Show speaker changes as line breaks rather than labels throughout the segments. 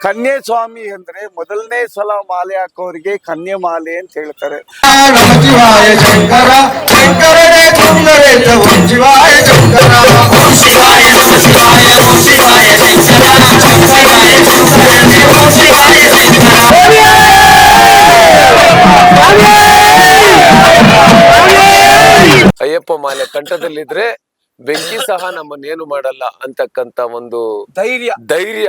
ಕನ್ಯೆ ಸ್ವಾಮಿ ಅಂದ್ರೆ ಮೊದಲನೇ ಸಲ ಮಾಲೆ ಹಾಕೋರಿಗೆ ಕನ್ಯೆ ಮಾಲೆ ಅಂತ ಹೇಳ್ತಾರೆ.
ಅಯ್ಯಪ್ಪ ಮಾಲೆ ಕಂಠದಲ್ಲಿದ್ರೆ ಬೆಂಕಿ ಸಹ ನಮ್ಮನ್ನೇನು ಮಾಡಲ್ಲ ಅಂತಕ್ಕಂತ ಒಂದು
ಧೈರ್ಯ.
ಧೈರ್ಯ.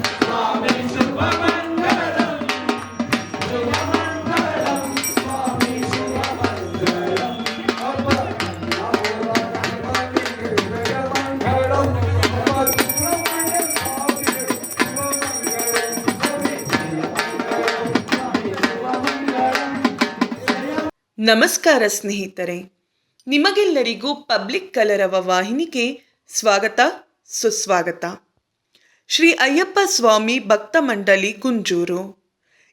ನಮಸ್ಕಾರ ಸ್ನೇಹಿತರೆ, ನಿಮಗೆಲ್ಲರಿಗೂ ಪಬ್ಲಿಕ್ ಕಲರವ ವಾಹಿನಿಗೆ ಸ್ವಾಗತ, ಸುಸ್ವಾಗತ. ಶ್ರೀ ಅಯ್ಯಪ್ಪ ಸ್ವಾಮಿ ಭಕ್ತ ಮಂಡಳಿ ಗುಂಜೂರು.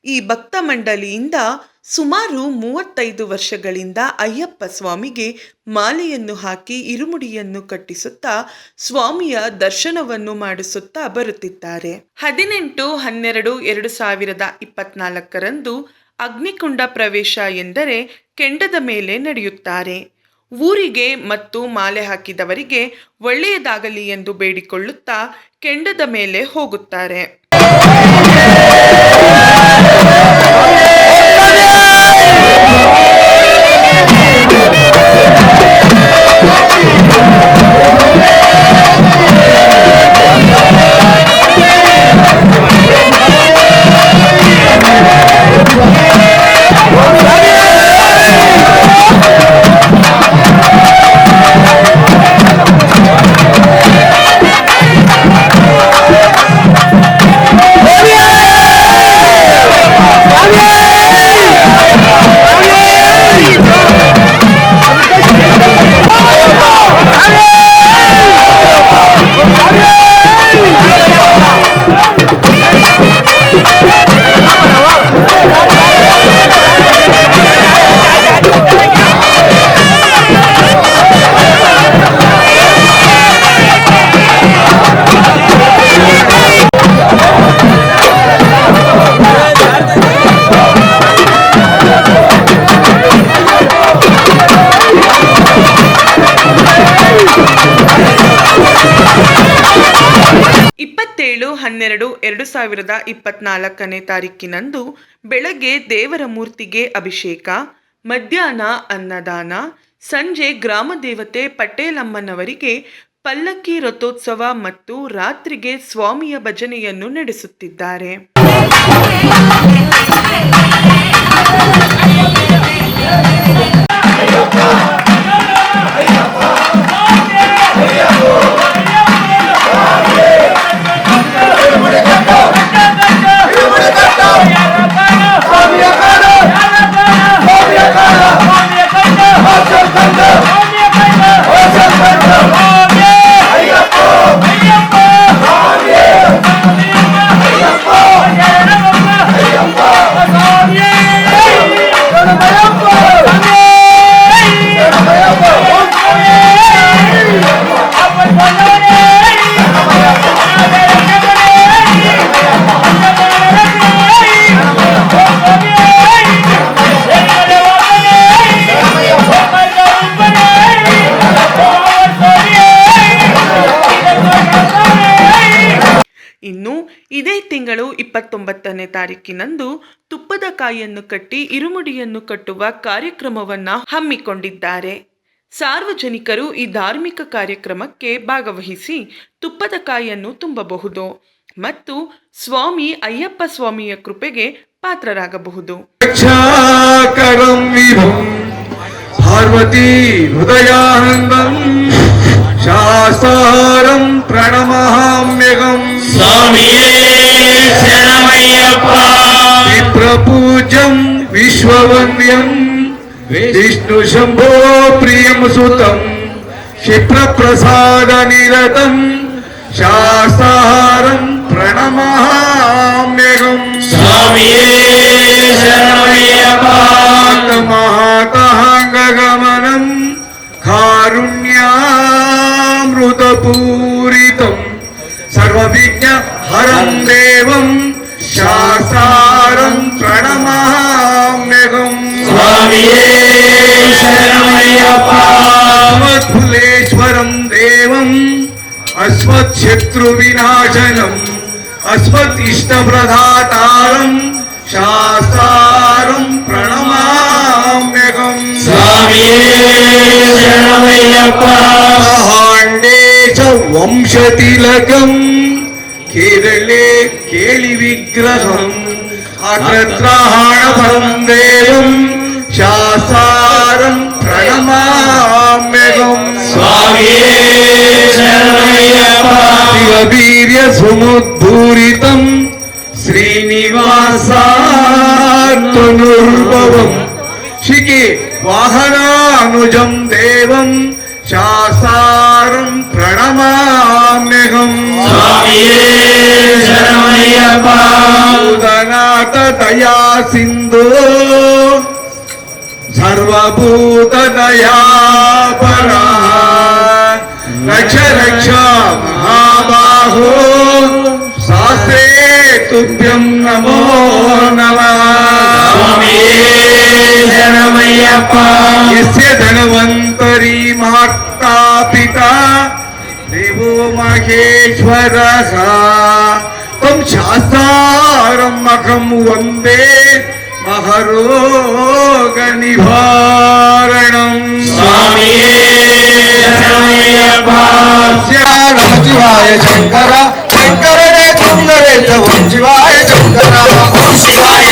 ಈ ಭಕ್ತ ಮಂಡಳಿಯಿಂದ ಸುಮಾರು ಮೂವತ್ತೈದು ವರ್ಷಗಳಿಂದ ಅಯ್ಯಪ್ಪ ಸ್ವಾಮಿಗೆ ಮಾಲೆಯನ್ನು ಹಾಕಿ ಇರುಮುಡಿಯನ್ನು ಕಟ್ಟಿಸುತ್ತಾ ಸ್ವಾಮಿಯ ದರ್ಶನವನ್ನು ಮಾಡಿಸುತ್ತಾ ಬರುತ್ತಿದ್ದಾರೆ. ಹದಿನೆಂಟು, ಹನ್ನೆರಡು, ಎರಡು ಸಾವಿರದ ಇಪ್ಪತ್ನಾಲ್ಕರಂದು ಅಗ್ನಿಕುಂಡ ಪ್ರವೇಶ ಎಂದರೆ ಕೆಂಡದ ಮೇಲೆ ನಡೆಯುತ್ತಾರೆ. ಊರಿಗೆ ಮತ್ತು ಮಾಲೆ ಹಾಕಿದವರಿಗೆ ಒಳ್ಳೆಯದಾಗಲಿ ಎಂದು ಬೇಡಿಕೊಳ್ಳುತ್ತಾ ಕೆಂಡದ ಮೇಲೆ ಹೋಗುತ್ತಾರೆ. Yeah. ಎರಡು ಸಾವಿರದ ಇಪ್ಪತ್ನಾಲ್ಕನೇ ತಾರೀಕಿನಂದು ಬೆಳಗ್ಗೆ ದೇವರ ಮೂರ್ತಿಗೆ ಅಭಿಷೇಕ, ಮಧ್ಯಾಹ್ನ ಅನ್ನದಾನ, ಸಂಜೆ ಗ್ರಾಮ ದೇವತೆ ಪಟೇಲಮ್ಮನವರಿಗೆ ಪಲ್ಲಕ್ಕಿ ರಥೋತ್ಸವ ಮತ್ತು ರಾತ್ರಿಗೆ ಸ್ವಾಮಿಯ ಭಜನೆಯನ್ನು ನಡೆಸುತ್ತಿದ್ದಾರೆ. ಇನ್ನು ಇದೇ ತಿಂಗಳು ಇಪ್ಪತ್ತೊಂಬತ್ತನೇ ತಾರೀಕಿನಂದು ತುಪ್ಪದ ಕಾಯಿಯನ್ನು ಕಟ್ಟಿ ಇರುಮುಡಿಯನ್ನು ಕಟ್ಟುವ ಕಾರ್ಯಕ್ರಮವನ್ನು ಹಮ್ಮಿಕೊಂಡಿದ್ದಾರೆ. ಸಾರ್ವಜನಿಕರು ಈ ಧಾರ್ಮಿಕ ಕಾರ್ಯಕ್ರಮಕ್ಕೆ ಭಾಗವಹಿಸಿ ತುಪ್ಪದ ಕಾಯಿಯನ್ನು ತುಂಬಬಹುದು ಮತ್ತು ಸ್ವಾಮಿ ಅಯ್ಯಪ್ಪ ಸ್ವಾಮಿಯ ಕೃಪೆಗೆ ಪಾತ್ರರಾಗಬಹುದು.
ಪಾರ್ವತಿ ಹೃದಯಾನಂದಂ சாஸ்தாரம் பிரணமாம்யகம்
சுவாமியே சரணமையப்பா
விப்ரபூஜம் விஸ்வவந்தியம் விஷ்ணு சம்போ பிரியம் சுதம் क्षिप्रप्रसाद निरतम् शास्ताहारम् प्रणमहाम्यगम्
स्वामिये शरणमयपात्
महाता కారుణ్యామృతపూరితం సర్వవిజ్ఞ హరం దేవం శాస్త్రం ప్రణమామ్యగం
స్వామియే శరణమయ్యప్ప
అస్మత్ఫులేశ్వరం దేవం అస్మత్శత్రు వినాశనం అస్మత్ ఇష్టప్రదాతారం శాస్త్రం ప్రణమామ్యగం
స్వామియే శరణమయ్యప్ప
వంశతిలకం కేరళే కేళి విగ్రహం అగ్రత్రహాణఫలం దేవం శాసారం ప్రణమామ్యగం
స్వామియే శరణమయ్యప్ప
శివవీర్య సముద్భూరితం శ్రీనివాసాత్మనుర్భవం శిఖి వాహనానుజం దేవం சாசாரம் பிரணமாம்யகம் சுதநாத தயா சிந்து சர்வபூததயா பரா ரக்ஷ ரக்ஷ மகாபாஹோ சாஸ்திரே துப்பியம்
நமோ நமः
यस्य धन्वन्तरी माता पिता देवो महेश्वरः त्वं शास्तारमखं वन्दे महरोगनिवारणम्
स्वामी शिवाय
शङ्कर शङ्कर शिवाय शङ्कर शिवाय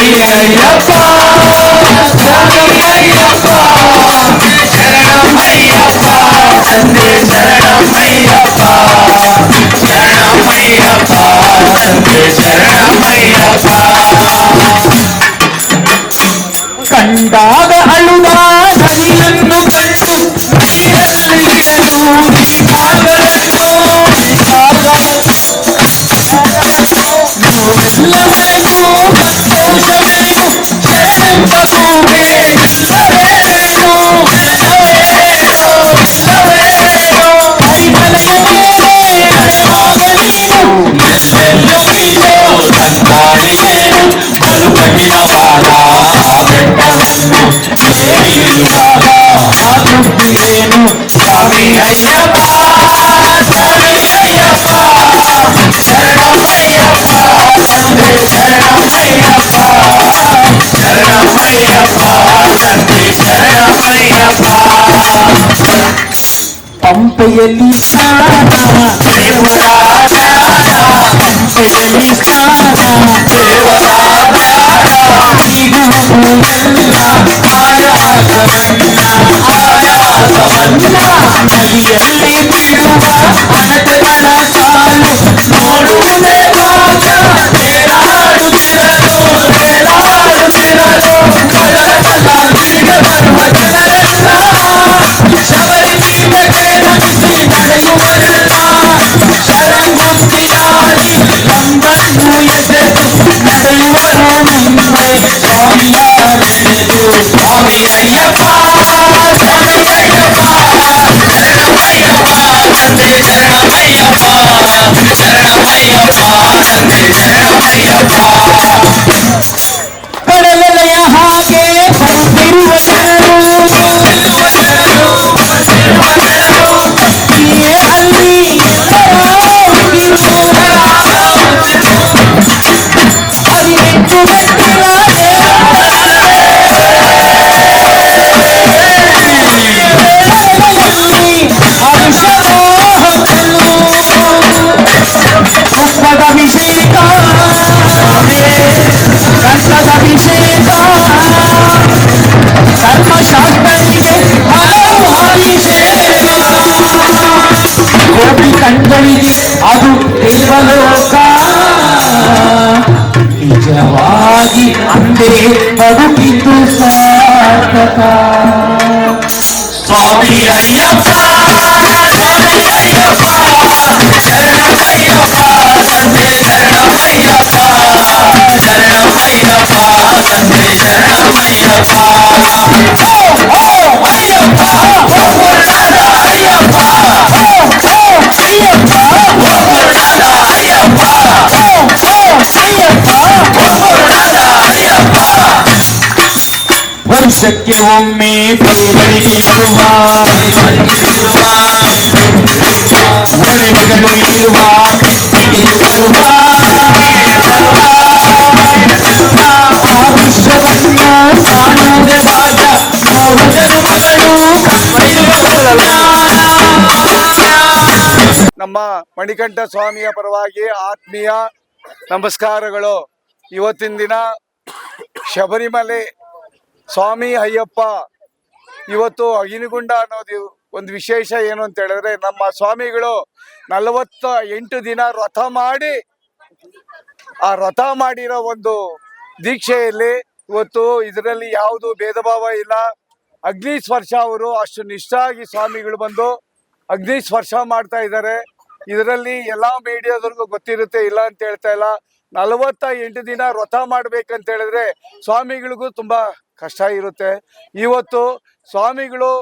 ಸ್ವಾಮಿ
ಪಂಪೆಯಲ್ಲಿ ಸ್ನಾನ
ತಂದೆ ಶರಣಮಯ್ಯಪ್ಪ
ಕಡಲೆಲೆಯ ವರ್ಷಕ್ಕೆ ಒಮ್ಮೆ ನೋಡುವುದರ ಮಗಳು
ನಮ್ಮ ಮಣಿಕಂಠ ಸ್ವಾಮಿಯ ಪರವಾಗಿ ಆತ್ಮೀಯ ನಮಸ್ಕಾರಗಳು. ಇವತ್ತಿನ ದಿನ ಶಬರಿಮಲೆ ಸ್ವಾಮಿ ಅಯ್ಯಪ್ಪ, ಇವತ್ತು ಅಗಿನಿಗುಂಡ ಅನ್ನೋದು ಒಂದು ವಿಶೇಷ ಏನು ಅಂತ ಹೇಳಿದ್ರೆ, ನಮ್ಮ ಸ್ವಾಮಿಗಳು ನಲವತ್ತ ಎಂಟು ದಿನ ರಥ ಮಾಡಿ, ಆ ರಥ ಮಾಡಿರೋ ಒಂದು ದೀಕ್ಷೆಯಲ್ಲಿ ಇವತ್ತು ಇದರಲ್ಲಿ ಯಾವುದು ಭೇದ ಭಾವ ಇಲ್ಲ. ಅಗ್ನಿ ಸ್ಪರ್ಶ ಅವರು ಅಷ್ಟು ನಿಷ್ಠಾಗಿ ಸ್ವಾಮಿಗಳು ಬಂದು ಅಗ್ನಿ ಸ್ಪರ್ಶ ಮಾಡ್ತಾ ಇದ್ದಾರೆ. ಇದರಲ್ಲಿ ಎಲ್ಲಾ ಮೀಡಿಯಾದವ್ರಿಗೂ ಗೊತ್ತಿರುತ್ತೆ, ಇಲ್ಲ ಅಂತ ಹೇಳ್ತಾ ಇಲ್ಲ. ನಲವತ್ತ ಎಂಟು ದಿನ ವ್ರತ ಮಾಡ್ಬೇಕಂತ ಹೇಳಿದ್ರೆ ಸ್ವಾಮಿಗಳಿಗೂ ತುಂಬಾ ಕಷ್ಟ ಇರುತ್ತೆ. ಇವತ್ತು ಸ್ವಾಮಿಗಳು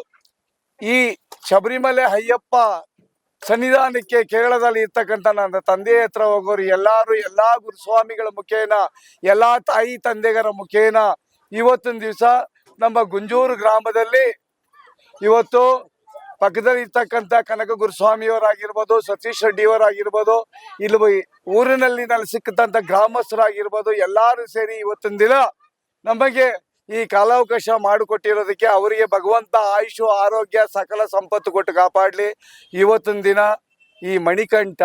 ಈ ಶಬರಿಮಲೆ ಅಯ್ಯಪ್ಪ ಸನ್ನಿಧಾನಕ್ಕೆ ಕೇರಳದಲ್ಲಿ ಇರ್ತಕ್ಕಂಥ ನನ್ನ ತಂದೆ ಹತ್ರ ಹೋಗೋರು ಎಲ್ಲಾರು ಎಲ್ಲಾ ಗುರುಸ್ವಾಮಿಗಳ ಮುಖೇನ, ಎಲ್ಲಾ ತಾಯಿ ತಂದೆಗರ ಮುಖೇನ ಇವತ್ತಿನ ದಿವಸ ನಮ್ಮ ಗುಂಜೂರು ಗ್ರಾಮದಲ್ಲಿ ಇವತ್ತು ಪಕ್ಕದಲ್ಲಿ ಇರ್ತಕ್ಕಂಥ ಕನಕ ಗುರುಸ್ವಾಮಿಯವರಾಗಿರ್ಬೋದು, ಸತೀಶ್ ರೆಡ್ಡಿಯವರಾಗಿರ್ಬೋದು, ಇಲ್ಲಿ ಊರಿನಲ್ಲಿ ನಲ್ಲಿ ಸಿಕ್ಕಂತ ಗ್ರಾಮಸ್ಥರಾಗಿರ್ಬೋದು ಎಲ್ಲರೂ ಸೇರಿ ಇವತ್ತಿನ ದಿನ ನಮಗೆ ಈ ಕಾಲಾವಕಾಶ ಮಾಡಿಕೊಟ್ಟಿರೋದಕ್ಕೆ ಅವರಿಗೆ ಭಗವಂತ ಆಯುಷು, ಆರೋಗ್ಯ, ಸಕಲ ಸಂಪತ್ತು ಕೊಟ್ಟು ಕಾಪಾಡಲಿ. ಇವತ್ತಿನ ದಿನ ಈ ಮಣಿಕಂಠ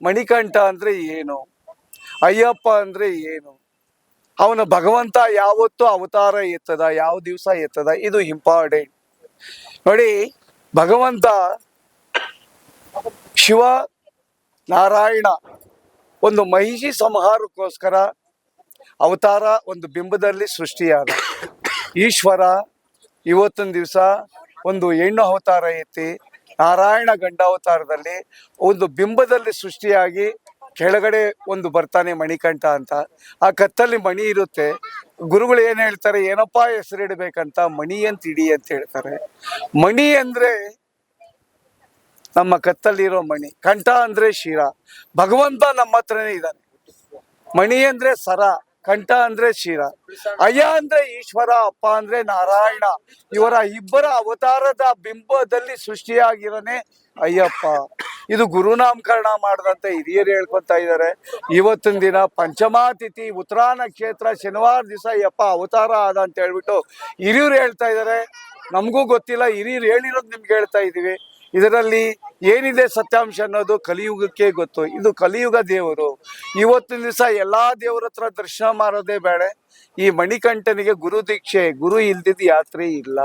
ಮಣಿಕಂಠ ಅಂದರೆ ಏನು? ಅಯ್ಯಪ್ಪ ಅಂದರೆ ಏನು? ಅವನ ಭಗವಂತ ಯಾವತ್ತು ಅವತಾರ ಎತ್ತದ, ಯಾವ ದಿವಸ ಎತ್ತದ? ಇದು ಇಂಪಾರ್ಟೆಂಟ್. ನೋಡಿ, ಭಗವಂತ ಶಿವ ನಾರಾಯಣ ಒಂದು ಮಹಿಷಿ ಸಂಹಾರಕ್ಕೋಸ್ಕರ ಅವತಾರ ಒಂದು ಬಿಂಬದಲ್ಲಿ ಸೃಷ್ಟಿಯಾದ. ಈಶ್ವರ ಇವತ್ತೊಂದು ದಿವಸ ಒಂದು ಹೆಣ್ಣು ಅವತಾರ ಐತಿ ನಾರಾಯಣ ಗಂಡ ಅವತಾರದಲ್ಲಿ ಒಂದು ಬಿಂಬದಲ್ಲಿ ಸೃಷ್ಟಿಯಾಗಿ ಕೆಳಗಡೆ ಒಂದು ಬರ್ತಾನೆ ಮಣಿಕಂಠ ಅಂತ. ಆ ಕತ್ತಲ್ಲಿ ಮಣಿ ಇರುತ್ತೆ. ಗುರುಗಳು ಏನು ಹೇಳ್ತಾರೆ, ಏನಪ್ಪಾ ಹೆಸರಿಡ್ಬೇಕಂತ ಮಣಿ ಅಂತ ಇಡಿ ಅಂತ ಹೇಳ್ತಾರೆ. ಮಣಿ ಅಂದ್ರೆ ನಮ್ಮ ಕತ್ತಲ್ಲಿರೋ ಮಣಿ. ಕಂಠ ಅಂದ್ರೆ ಶಿರ. ಭಗವಂತ ನಮ್ಮ ಹತ್ರನೇ ಇದ್ದಾನೆ. ಮಣಿ ಅಂದ್ರೆ ಸರ. ಕಂಠ ಅಂದ್ರೆ ಶಿರ. ಅಯ್ಯ ಅಂದ್ರೆ ಈಶ್ವರ, ಅಪ್ಪ ಅಂದ್ರೆ ನಾರಾಯಣ. ಇವರ ಇಬ್ಬರ ಅವತಾರದ ಬಿಂಬದಲ್ಲಿ ಸೃಷ್ಟಿಯಾಗಿರೋನೆ ಅಯ್ಯಪ್ಪ. ಇದು ಗುರುನಾಮಕರಣ ಮಾಡಿದಂತ ಹಿರಿಯರು ಹೇಳ್ಕೊತಾ ಇದ್ದಾರೆ. ಇವತ್ತಿನ ದಿನ ಪಂಚಮಾತಿಥಿ ಉತ್ತರ ಕ್ಷೇತ್ರ ಶನಿವಾರ ದಿವಸ ಅಯ್ಯಪ್ಪ ಅವತಾರ ಆದ ಅಂತ ಹೇಳ್ಬಿಟ್ಟು ಹಿರಿಯರು ಹೇಳ್ತಾ ಇದ್ದಾರೆ. ನಮಗೂ ಗೊತ್ತಿಲ್ಲ, ಹಿರಿಯರು ಹೇಳಿರೋದು ನಿಮ್ಗೆ ಹೇಳ್ತಾ ಇದೀವಿ ಇದರಲ್ಲಿ ಏನಿದೆ ಸತ್ಯಾಂಶ ಅನ್ನೋದು ಕಲಿಯುಗಕ್ಕೆ ಗೊತ್ತು. ಇದು ಕಲಿಯುಗ ದೇವರು. ಇವತ್ತಿನ ದಿವಸ ಎಲ್ಲಾ ದೇವರ ಹತ್ರ ದರ್ಶನ ಮಾಡೋದೇ ಬೇಡ. ಈ ಮಣಿಕಂಠನಿಗೆ ಗುರು ದೀಕ್ಷೆ, ಗುರು ಇಲ್ದಿದ್ದ ಯಾತ್ರೆ ಇಲ್ಲ.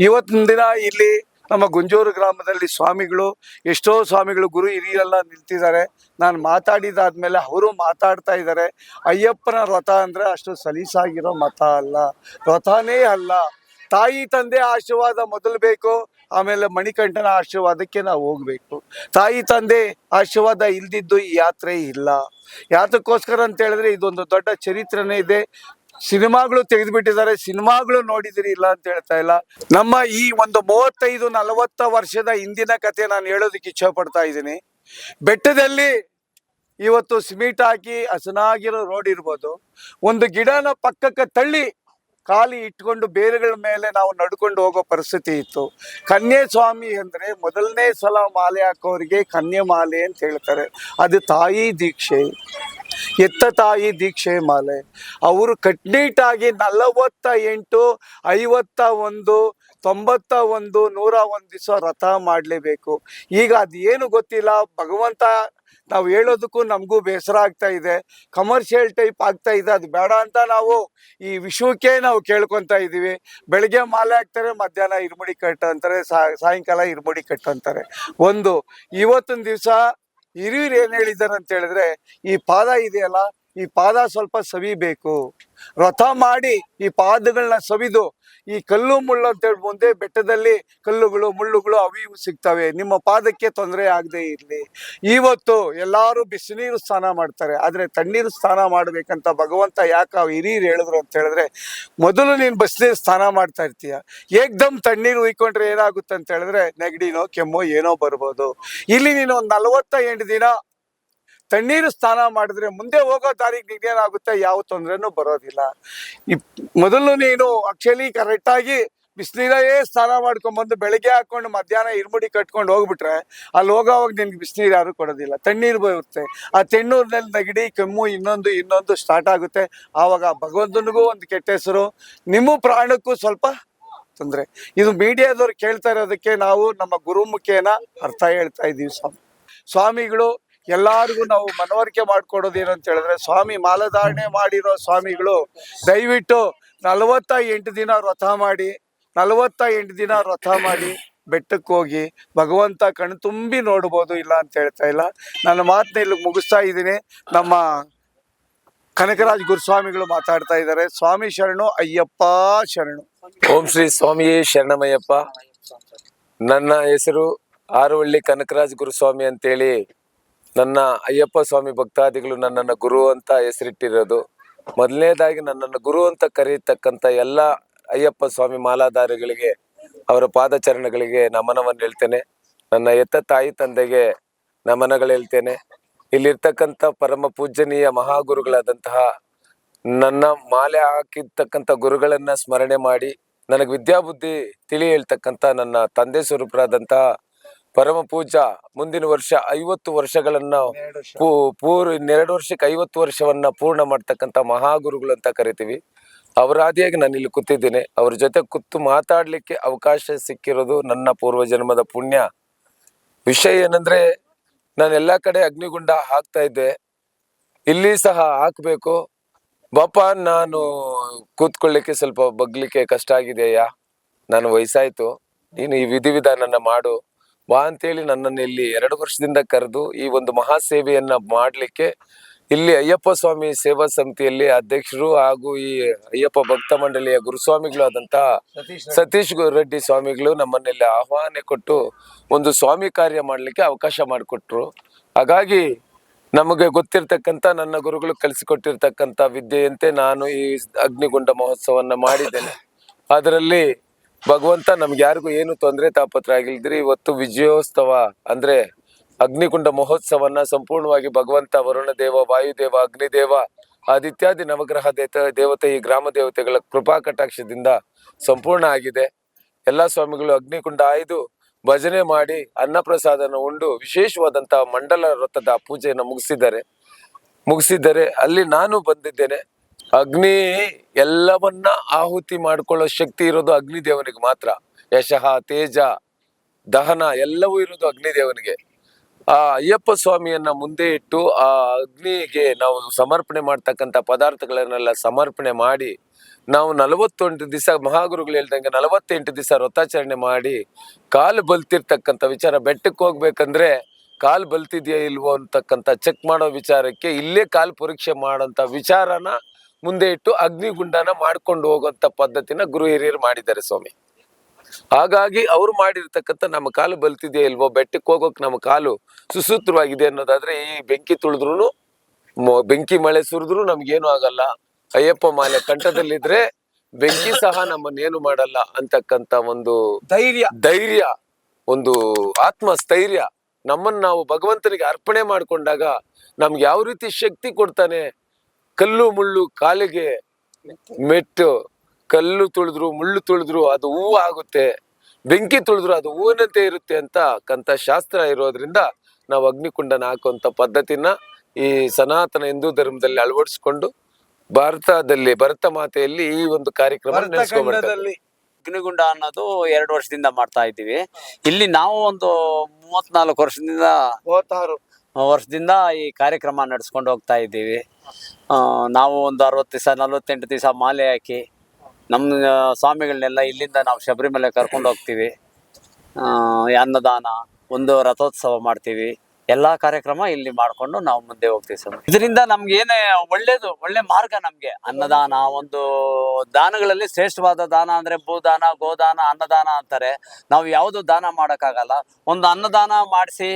ಇವತ್ತಿನ ದಿನ ಇಲ್ಲಿ ನಮ್ಮ ಗುಂಜೂರು ಗ್ರಾಮದಲ್ಲಿ ಸ್ವಾಮಿಗಳು, ಎಷ್ಟೋ ಸ್ವಾಮಿಗಳು ಗುರು ಹಿರಿಯರೆಲ್ಲ ನಿಲ್ತಿದ್ದಾರೆ ನಾನು ಮಾತಾಡಿದಾದ್ಮೇಲೆ ಅವರು ಮಾತಾಡ್ತಾ ಇದ್ದಾರೆ. ಅಯ್ಯಪ್ಪನ ರಥ ಅಂದ್ರೆ ಅಷ್ಟು ಸಲೀಸಾಗಿರೋ ಮತ ಅಲ್ಲ. ವ್ರತನೇ ಅಲ್ಲ. ತಾಯಿ ತಂದೆ ಆಶೀರ್ವಾದ ಮೊದಲು ಬೇಕು ಆಮೇಲೆ ಮಣಿಕಂಠನ ಆಶೀರ್ವಾದಕ್ಕೆ ನಾವು ಹೋಗ್ಬೇಕು. ತಾಯಿ ತಂದೆ ಆಶೀರ್ವಾದ ಇಲ್ದಿದ್ದು ಈ ಯಾತ್ರೆ ಇಲ್ಲ. ಯಾತಕ್ಕೋಸ್ಕರ ಅಂತ ಹೇಳಿದ್ರೆ ಇದೊಂದು ದೊಡ್ಡ ಚರಿತ್ರೆನೇ ಇದೆ. ಸಿನಿಮಾಗಳು ತೆಗೆದುಬಿಟ್ಟಿದ್ದಾರೆ. ಸಿನಿಮಾಗಳು ನೋಡಿದಿರಿ ಇಲ್ಲ ಅಂತ ಹೇಳ್ತಾ ಇಲ್ಲ. ನಮ್ಮ ಈ ಒಂದು ಮೂವತ್ತೈದು, ನಲವತ್ತ ವರ್ಷದ ಹಿಂದಿನ ಕತೆ ನಾನು ಹೇಳೋದಕ್ಕೆ ಇಚ್ಛೆ ಪಡ್ತಾ ಇದ್ದೀನಿ. ಬೆಟ್ಟದಲ್ಲಿ ಇವತ್ತು ಸಿಮೆಂಟ್ ಹಾಕಿ ಹಸನಾಗಿರೋ ರೋಡ್ ಇರ್ಬೋದು. ಒಂದು ಗಿಡನ ಪಕ್ಕಕ್ಕೆ ತಳ್ಳಿ ಖಾಲಿ ಇಟ್ಕೊಂಡು ಬೇರುಗಳ ಮೇಲೆ ನಾವು ನಡ್ಕೊಂಡು ಹೋಗೋ ಪರಿಸ್ಥಿತಿ ಇತ್ತು. ಕನ್ಯೆ ಸ್ವಾಮಿ ಅಂದ್ರೆ ಮೊದಲನೇ ಸಲ ಮಾಲೆ ಹಾಕೋರಿಗೆ ಕನ್ಯೆ ಮಾಲೆ ಅಂತ ಹೇಳ್ತಾರೆ. ಅದು ತಾಯಿ ದೀಕ್ಷೆ, ಎತ್ತ ತಾಯಿ ದೀಕ್ಷೆ ಮಾಲೆ. ಅವರು ಕಟ್ನೀಟಾಗಿ ನಲವತ್ತ ಎಂಟು ಐವತ್ತ ಒಂದು ತೊಂಬತ್ತ ಒಂದು, ನೂರ ಒಂದು ದಿವಸ ರಥ ಮಾಡಲೇಬೇಕು. ಈಗ ಅದೇನು ಗೊತ್ತಿಲ್ಲ, ಭಗವಂತ ನಾವು ಹೇಳೋದಕ್ಕೂ ನಮಗೂ ಬೇಸರ ಆಗ್ತಾ ಇದೆ. ಕಮರ್ಷಿಯಲ್ ಟೈಪ್ ಆಗ್ತಾ ಇದೆ. ಅದು ಬೇಡ ಅಂತ ನಾವು ಈ ವಿಶ್ವಕ್ಕೆ ನಾವು ಕೇಳ್ಕೊತಾ ಇದ್ದೀವಿ ಬೆಳಗ್ಗೆ ಮಾಲೆ ಹಾಕ್ತಾರೆ, ಮಧ್ಯಾಹ್ನ ಇರ್ಮುಡಿ ಕಟ್ಟು ಅಂತಾರೆ ಸಾಯಂಕಾಲ ಇರ್ಮುಡಿ ಕಟ್ಟು ಅಂತಾರೆ. ಒಂದು, ಇವತ್ತಿನ ದಿವಸ ಹಿರಿಯರು ಏನು ಹೇಳಿದ್ದಾರೆ ಅಂತ ಹೇಳಿದ್ರೆ, ಈ ಪಾದ ಇದೆಯಲ್ಲ ಈ ಪಾದ ಸ್ವಲ್ಪ ಸವಿಬೇಕು. ರಥ ಮಾಡಿ ಈ ಪಾದಗಳನ್ನ ಸವಿದು, ಈ ಕಲ್ಲು ಮುಳ್ಳು ಅಂತ ಹೇಳಿ ಮುಂದೆ ಬೆಟ್ಟದಲ್ಲಿ ಕಲ್ಲುಗಳು, ಮುಳ್ಳುಗಳು ಅವು ಇವು ಸಿಗ್ತವೆ. ನಿಮ್ಮ ಪಾದಕ್ಕೆ ತೊಂದರೆ ಆಗದೆ ಇರಲಿ. ಇವತ್ತು ಎಲ್ಲಾರು ಬಿಸಿನೀರು ಸ್ನಾನ ಮಾಡ್ತಾರೆ. ಆದರೆ ತಣ್ಣೀರು ಸ್ನಾನ ಮಾಡ್ಬೇಕಂತ ಭಗವಂತ ಯಾಕೆ ಅವು ಹಿರಿಯರು ಹೇಳಿದ್ರು ಅಂತ ಹೇಳಿದ್ರೆ, ಮೊದಲು ನೀನು ಬಿಸಿನೀರು ಸ್ನಾನ ಮಾಡ್ತಾ ಇರ್ತೀಯ. ಏಕ್ದಮ್ ತಣ್ಣೀರು ಉಯ್ಕೊಂಡ್ರೆ ಏನಾಗುತ್ತೆ ಅಂತ ಹೇಳಿದ್ರೆ, ನೆಗಡಿನೋ ಕೆಮ್ಮೋ ಏನೋ ಬರ್ಬೋದು. ಇಲ್ಲಿ ನೀನು ಒಂದು ನಲವತ್ತ ಎಂಟು ದಿನ ತಣ್ಣೀರು ಸ್ನಾನ ಮಾಡಿದ್ರೆ ಮುಂದೆ ಹೋಗೋ ದಾರಿಗೆ ನೀನೇನಾಗುತ್ತೆ ಯಾವ ತೊಂದರೆನೂ ಬರೋದಿಲ್ಲ. ಮೊದಲು ನೀನು ಆಕ್ಚುಲಿ ಕರೆಕ್ಟಾಗಿ ಬಿಸಿನೀರೇ ಸ್ನಾನ ಮಾಡ್ಕೊಂಡ್ಬಂದು ಬೆಳಗ್ಗೆ ಹಾಕೊಂಡು ಮಧ್ಯಾಹ್ನ ಇರ್ಮುಡಿ ಕಟ್ಕೊಂಡು ಹೋಗ್ಬಿಟ್ರೆ ಅಲ್ಲಿ ಹೋಗೋವಾಗ ನಿನ್ಗೆ ಬಿಸಿನೀರು ಯಾರು ಕೊಡೋದಿಲ್ಲ. ತಣ್ಣೀರು ಬರುತ್ತೆ. ಆ ತೆಣ್ಣೂರಿನಲ್ಲಿ ನೆಗಡಿ, ಕೆಮ್ಮು ಇನ್ನೊಂದು ಇನ್ನೊಂದು ಸ್ಟಾರ್ಟ್ ಆಗುತ್ತೆ. ಆವಾಗ ಭಗವಂತನಿಗೂ ಒಂದು ಕೆಟ್ಟ ಹೆಸರು, ನಿಮ್ಮ ಪ್ರಾಣಕ್ಕೂ ಸ್ವಲ್ಪ ತೊಂದರೆ. ಇದು ಮೀಡಿಯಾದವ್ರು ಕೇಳ್ತಾ ಇರೋದಕ್ಕೆ ನಾವು ನಮ್ಮ ಗುರುಮುಖೇನ ಅರ್ಥ ಹೇಳ್ತಾ ಇದ್ದೀವಿ ಸ್ವಾಮಿ. ಸ್ವಾಮಿಗಳು ಎಲ್ಲಾರಿಗೂ ನಾವು ಮನವರಿಕೆ ಮಾಡ್ಕೊಡೋದು ಏನಂತ ಹೇಳಿದ್ರೆ ಸ್ವಾಮಿ ಮಾಲಧಾರಣೆ ಮಾಡಿರೋ ಸ್ವಾಮಿಗಳು ದಯವಿಟ್ಟು ನಲವತ್ತ ಎಂಟು ದಿನ ವ್ರತ ಮಾಡಿ ನಲವತ್ತ ಎಂಟು ದಿನ ವ್ರತ ಮಾಡಿ ಬೆಟ್ಟಕ್ಕೆ ಹೋಗಿ ಭಗವಂತ ಕಣ್ಣು ತುಂಬಿ ನೋಡ್ಬೋದು ಇಲ್ಲ ಅಂತ ಹೇಳ್ತಾ ಇಲ್ಲ. ನನ್ನ ಮಾತನ್ನ ಇಲ್ಲಿ ಮುಗಿಸ್ತಾ ಇದ್ದೀನಿ. ನಮ್ಮ ಕನಕರಾಜ್ ಗುರುಸ್ವಾಮಿಗಳು ಮಾತಾಡ್ತಾ ಇದ್ದಾರೆ. ಸ್ವಾಮಿ ಶರಣು, ಅಯ್ಯಪ್ಪ ಶರಣು.
ಓಂ ಶ್ರೀ ಸ್ವಾಮಿಯೇ ಶರಣಮಯ್ಯಪ್ಪ. ನನ್ನ ಹೆಸರು ಆರುವಳ್ಳಿ ಕನಕರಾಜ್ ಗುರುಸ್ವಾಮಿ ಅಂತೇಳಿ ನನ್ನ ಅಯ್ಯಪ್ಪ ಸ್ವಾಮಿ ಭಕ್ತಾದಿಗಳು ನನ್ನನ್ನು ಗುರು ಅಂತ ಹೆಸರಿಟ್ಟಿರೋದು. ಮೊದಲನೇದಾಗಿ ನನ್ನನ್ನು ಗುರು ಅಂತ ಕರೆಯತಕ್ಕಂಥ ಎಲ್ಲ ಅಯ್ಯಪ್ಪ ಸ್ವಾಮಿ ಮಾಲಾಧಾರಿಗಳಿಗೆ, ಅವರ ಪಾದಚರಣಗಳಿಗೆ ನಮನವನ್ನು ಹೇಳ್ತೇನೆ. ನನ್ನ ಎತ್ತ ತಾಯಿ ತಂದೆಗೆ ನಮನಗಳು ಹೇಳ್ತೇನೆ. ಇಲ್ಲಿರ್ತಕ್ಕಂಥ ಪರಮ ಪೂಜನೀಯ ಮಹಾಗುರುಗಳಾದಂತಹ ನನ್ನ ಮಾಲೆ ಹಾಕಿರ್ತಕ್ಕಂಥ ಗುರುಗಳನ್ನ ಸ್ಮರಣೆ ಮಾಡಿ, ನನಗೆ ವಿದ್ಯಾಬುದ್ಧಿ ತಿಳಿ ಹೇಳ್ತಕ್ಕಂಥ ನನ್ನ ತಂದೆ ಸ್ವರೂಪರಾದಂತಹ ಪರಮ ಪೂಜಾ ಮುಂದಿನ ವರ್ಷ ಐವತ್ತು ವರ್ಷಗಳನ್ನ ಪೂರ್ ಇನ್ನೆರಡು ವರ್ಷಕ್ಕೆ ಐವತ್ತು ವರ್ಷವನ್ನ ಪೂರ್ಣ ಮಾಡ್ತಕ್ಕಂಥ ಮಹಾಗುರುಗಳು ಅಂತ ಕರಿತೀವಿ. ಅವರಾದಿಯಾಗಿ ನಾನು ಇಲ್ಲಿ ಕೂತಿದ್ದೇನೆ. ಅವ್ರ ಜೊತೆ ಕೂತು ಮಾತಾಡ್ಲಿಕ್ಕೆ ಅವಕಾಶ ಸಿಕ್ಕಿರೋದು ನನ್ನ ಪೂರ್ವ ಜನ್ಮದ ಪುಣ್ಯ. ವಿಷಯ ಏನಂದ್ರೆ ನಾನು ಎಲ್ಲಾ ಕಡೆ ಅಗ್ನಿಗುಂಡ ಹಾಕ್ತಾ ಇದ್ದೆ. ಇಲ್ಲಿ ಸಹ ಹಾಕ್ಬೇಕು. ಬಾಪ ನಾನು ಕೂತ್ಕೊಳ್ಳಿಕ್ಕೆ ಸ್ವಲ್ಪ ಬಗ್ಲಿಕ್ಕೆ ಕಷ್ಟ ಆಗಿದೆಯಾ? ನಾನು ವಯಸ್ಸಾಯ್ತು. ನೀನು ಈ ವಿಧಿವಿಧಾನನ ಮಾಡು. ಬಾ ಅಂತೇಳಿ ನನ್ನನ್ನು ಇಲ್ಲಿ ಎರಡು ವರ್ಷದಿಂದ ಕರೆದು ಈ ಒಂದು ಮಹಾ ಸೇವೆಯನ್ನ ಮಾಡ್ಲಿಕ್ಕೆ ಇಲ್ಲಿ ಅಯ್ಯಪ್ಪ ಸ್ವಾಮಿ ಸೇವಾ ಸಮಿತಿಯಲ್ಲಿ ಅಧ್ಯಕ್ಷರು ಹಾಗೂ ಈ ಅಯ್ಯಪ್ಪ ಭಕ್ತ ಮಂಡಳಿಯ ಗುರುಸ್ವಾಮಿಗಳು ಆದಂತಹ ಸತೀಶ್ ರೆಡ್ಡಿ. ಸ್ವಾಮಿಗಳು ನಮ್ಮನ್ನೆಲ್ಲ ಆಹ್ವಾನ ಕೊಟ್ಟು ಒಂದು ಸ್ವಾಮಿ ಕಾರ್ಯ ಮಾಡಲಿಕ್ಕೆ ಅವಕಾಶ ಮಾಡಿಕೊಟ್ರು. ಹಾಗಾಗಿ ನಮಗೆ ಗೊತ್ತಿರ್ತಕ್ಕಂಥ ನನ್ನ ಗುರುಗಳು ಕಲಿಸಿಕೊಟ್ಟಿರ್ತಕ್ಕಂಥ ವಿದ್ಯೆಯಂತೆ ನಾನು ಈ ಅಗ್ನಿಗುಂಡ ಮಹೋತ್ಸವವನ್ನು ಮಾಡಿದ್ದೇನೆ. ಅದರಲ್ಲಿ ಭಗವಂತ ನಮ್ಗೆ ಯಾರಿಗೂ ಏನು ತೊಂದರೆ ತಾಪತ್ರ ಆಗಿಲ್ದ್ರಿ, ಇವತ್ತು ವಿಜಯೋತ್ಸವ ಅಂದ್ರೆ ಅಗ್ನಿಕುಂಡ ಮಹೋತ್ಸವನ್ನ ಸಂಪೂರ್ಣವಾಗಿ ಭಗವಂತ ವರುಣ ದೇವ ವಾಯುದೇವ, ಅಗ್ನಿದೇವ, ಆದಿತ್ಯಾದಿ ನವಗ್ರಹ ದೇತ, ದೇವತೆ ಈ ಗ್ರಾಮ ದೇವತೆಗಳ ಕೃಪಾ ಕಟಾಕ್ಷದಿಂದ ಸಂಪೂರ್ಣ ಆಗಿದೆ. ಎಲ್ಲ ಸ್ವಾಮಿಗಳು ಅಗ್ನಿಕುಂಡ ಆಯ್ದು ಭಜನೆ ಮಾಡಿ ಅನ್ನಪ್ರಸಾದನ ಉಂಡು ವಿಶೇಷವಾದಂತಹ ಮಂಡಲ ವ್ರತದ ಪೂಜೆಯನ್ನು ಮುಗಿಸಿದ್ದಾರೆ. ಮುಗಿಸಿದ್ದಾರೆ ಅಲ್ಲಿ ನಾನು ಬಂದಿದ್ದೇನೆ. ಅಗ್ನಿ ಎಲ್ಲವನ್ನ ಆಹುತಿ ಮಾಡ್ಕೊಳ್ಳೋ ಶಕ್ತಿ ಇರೋದು ಅಗ್ನಿ ದೇವನಿಗೆ ಮಾತ್ರ. ಯಶಃ, ತೇಜ, ದಹನ ಎಲ್ಲವೂ ಇರೋದು ಅಗ್ನಿ ದೇವನಿಗೆ. ಆ ಅಯ್ಯಪ್ಪ ಸ್ವಾಮಿಯನ್ನ ಮುಂದೆ ಇಟ್ಟು ಆ ಅಗ್ನಿಗೆ ನಾವು ಸಮರ್ಪಣೆ ಮಾಡ್ತಕ್ಕಂಥ ಪದಾರ್ಥಗಳನ್ನೆಲ್ಲ ಸಮರ್ಪಣೆ ಮಾಡಿ, ನಾವು ನಲವತ್ತೊಂದು ದಿವಸ ಮಹಾಗುರುಗಳು ಹೇಳ್ದಂಗೆ ನಲವತ್ತೆಂಟು ದಿವಸ ವ್ರತಾಚರಣೆ ಮಾಡಿ, ಕಾಲು ಬಲ್ತಿರ್ತಕ್ಕಂಥ ವಿಚಾರ, ಬೆಟ್ಟಕ್ಕೆ ಹೋಗ್ಬೇಕಂದ್ರೆ ಕಾಲು ಬಲ್ತಿದೆಯಾ ಇಲ್ವೋ ಅಂತಕ್ಕಂಥ ಚೆಕ್ ಮಾಡೋ ವಿಚಾರಕ್ಕೆ ಇಲ್ಲೇ ಕಾಲು ಪರೀಕ್ಷೆ ಮಾಡೋಂಥ ವಿಚಾರನ ಮುಂದೆ ಇಟ್ಟು ಅಗ್ನಿಗುಂಡನ ಮಾಡ್ಕೊಂಡು ಹೋಗುವಂತ ಪದ್ಧತಿನ ಗುರು ಹಿರಿಯರು ಮಾಡಿದ್ದಾರೆ ಸ್ವಾಮಿ. ಹಾಗಾಗಿ ಅವ್ರು ಮಾಡಿರ್ತಕ್ಕಂಥ ನಮ್ಮ ಕಾಲು ಬಲ್ತಿದೆಯಾ ಇಲ್ವೋ ಬೆಟ್ಟಕ್ಕೆ ಹೋಗೋಕೆ ನಮ್ಮ ಕಾಲು ಸುಸೂತ್ರವಾಗಿದೆ ಅನ್ನೋದಾದ್ರೆ ಈ ಬೆಂಕಿ ತುಳಿದ್ರು ಬೆಂಕಿ ಮಳೆ ಸುರಿದ್ರು ನಮ್ಗೇನು ಆಗಲ್ಲ. ಅಯ್ಯಪ್ಪ ಮಾಲೆ ಕಂಠದಲ್ಲಿದ್ರೆ ಬೆಂಕಿ ಸಹ ನಮ್ಮನ್ನೇನು ಮಾಡಲ್ಲ ಅಂತಕ್ಕಂತ ಒಂದು
ಧೈರ್ಯ.
ಧೈರ್ಯ ಒಂದು ಆತ್ಮಸ್ಥೈರ್ಯ ನಮ್ಮನ್ನ ನಾವು ಭಗವಂತನಿಗೆ ಅರ್ಪಣೆ ಮಾಡ್ಕೊಂಡಾಗ ನಮ್ಗೆ ಯಾವ ರೀತಿ ಶಕ್ತಿ ಕೊಡ್ತಾನೆ ಕಲ್ಲು ಮುಳ್ಳು ಕಾಲಿಗೆ ಮೆಟ್ಟು ಕಲ್ಲು ತುಳಿದ್ರು ಮುಳ್ಳು ತುಳಿದ್ರು ಅದು ಹೂವು ಆಗುತ್ತೆ. ಬೆಂಕಿ ತುಳಿದ್ರು ಅದು ಹೂವಿನಂತೆ ಇರುತ್ತೆ ಅಂತ ಕಂತ ಶಾಸ್ತ್ರ ಇರೋದ್ರಿಂದ ನಾವು ಅಗ್ನಿಕುಂಡನ ಹಾಕುವಂತ ಪದ್ಧತಿನ ಈ ಸನಾತನ ಹಿಂದೂ ಧರ್ಮದಲ್ಲಿ ಅಳವಡಿಸ್ಕೊಂಡು ಭಾರತದಲ್ಲಿ ಭರತ ಮಾತೆಯಲ್ಲಿ ಈ ಒಂದು ಕಾರ್ಯಕ್ರಮ ನಡೆಸ್ಕೊಂಡ್ಬರ್ತಾರೆ
ಅಗ್ನಿಗುಂಡ ಅನ್ನೋದು ಎರಡು ವರ್ಷದಿಂದ ಮಾಡ್ತಾ ಇದ್ದೀವಿ. ಇಲ್ಲಿ ನಾವು ಒಂದು ಮೂವತ್ನಾಲ್ಕು ವರ್ಷದಿಂದ
ಮೂವತ್ತಾರು.
ವರ್ಷದಿಂದ ಈ ಕಾರ್ಯಕ್ರಮ ನಡೆಸ್ಕೊಂಡು ಹೋಗ್ತಾ ಇದ್ದೀವಿ. ನಾವು ಒಂದು ಅರವತ್ತು ದಿವಸ, ನಲ್ವತ್ತೆಂಟು ದಿವಸ ಮಾಲೆ ಹಾಕಿ ನಮ್ಮ ಸ್ವಾಮಿಗಳನ್ನೆಲ್ಲ ಇಲ್ಲಿಂದ ನಾವು ಶಬರಿಮಲೆ ಕರ್ಕೊಂಡು ಹೋಗ್ತೀವಿ. ಅನ್ನದಾನ, ಒಂದು ರಥೋತ್ಸವ ಮಾಡ್ತೀವಿ. ಎಲ್ಲ ಕಾರ್ಯಕ್ರಮ ಇಲ್ಲಿ ಮಾಡಿಕೊಂಡು ನಾವು ಮುಂದೆ ಹೋಗ್ತೀವಿ ಸರ್ ಇದರಿಂದ ನಮ್ಗೆ ಏನೇ ಒಳ್ಳೇದು, ಒಳ್ಳೆ ಮಾರ್ಗ ನಮಗೆ. ಅನ್ನದಾನ, ಒಂದು ದಾನಗಳಲ್ಲಿ ಶ್ರೇಷ್ಠವಾದ ದಾನ ಅಂದ್ರೆ ಭೂದಾನ, ಗೋದಾನ, ಅನ್ನದಾನ ಅಂತಾರೆ. ನಾವು ಯಾವುದು ದಾನ ಮಾಡೋಕ್ಕಾಗಲ್ಲ. ಒಂದು ಅನ್ನದಾನ ಮಾಡಿಸಿ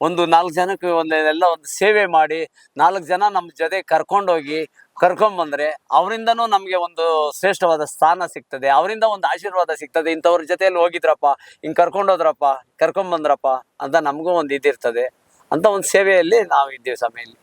ಒಂದು ನಾಲ್ಕು ಜನಕ್ಕೆ ಒಂದೆಲ್ಲ ಒಂದು ಸೇವೆ ಮಾಡಿ, ನಾಲ್ಕು ಜನ ನಮ್ಮ ಜೊತೆ ಕರ್ಕೊಂಡೋಗಿ ಕರ್ಕೊಂಬಂದ್ರೆ ಅವರಿಂದನೂ ನಮಗೆ ಒಂದು ಶ್ರೇಷ್ಠವಾದ ಸ್ಥಾನ ಸಿಗ್ತದೆ. ಅವರಿಂದ ಒಂದು ಆಶೀರ್ವಾದ ಸಿಗ್ತದೆ. ಇಂಥವ್ರ ಜೊತೆಯಲ್ಲಿ ಹೋಗಿದ್ರಪ್ಪ, ಹಿಂಗೆ ಕರ್ಕೊಂಡೋದ್ರಪ್ಪ, ಕರ್ಕೊಂಬಂದ್ರಪ್ಪ ಅಂತ ನಮಗೂ ಒಂದು ಇದಿರ್ತದೆ. ಅಂತ ಒಂದು ಸೇವೆಯಲ್ಲಿ ನಾವು ಇದ್ದೇವೆ ಸಮಯಲ್ಲಿ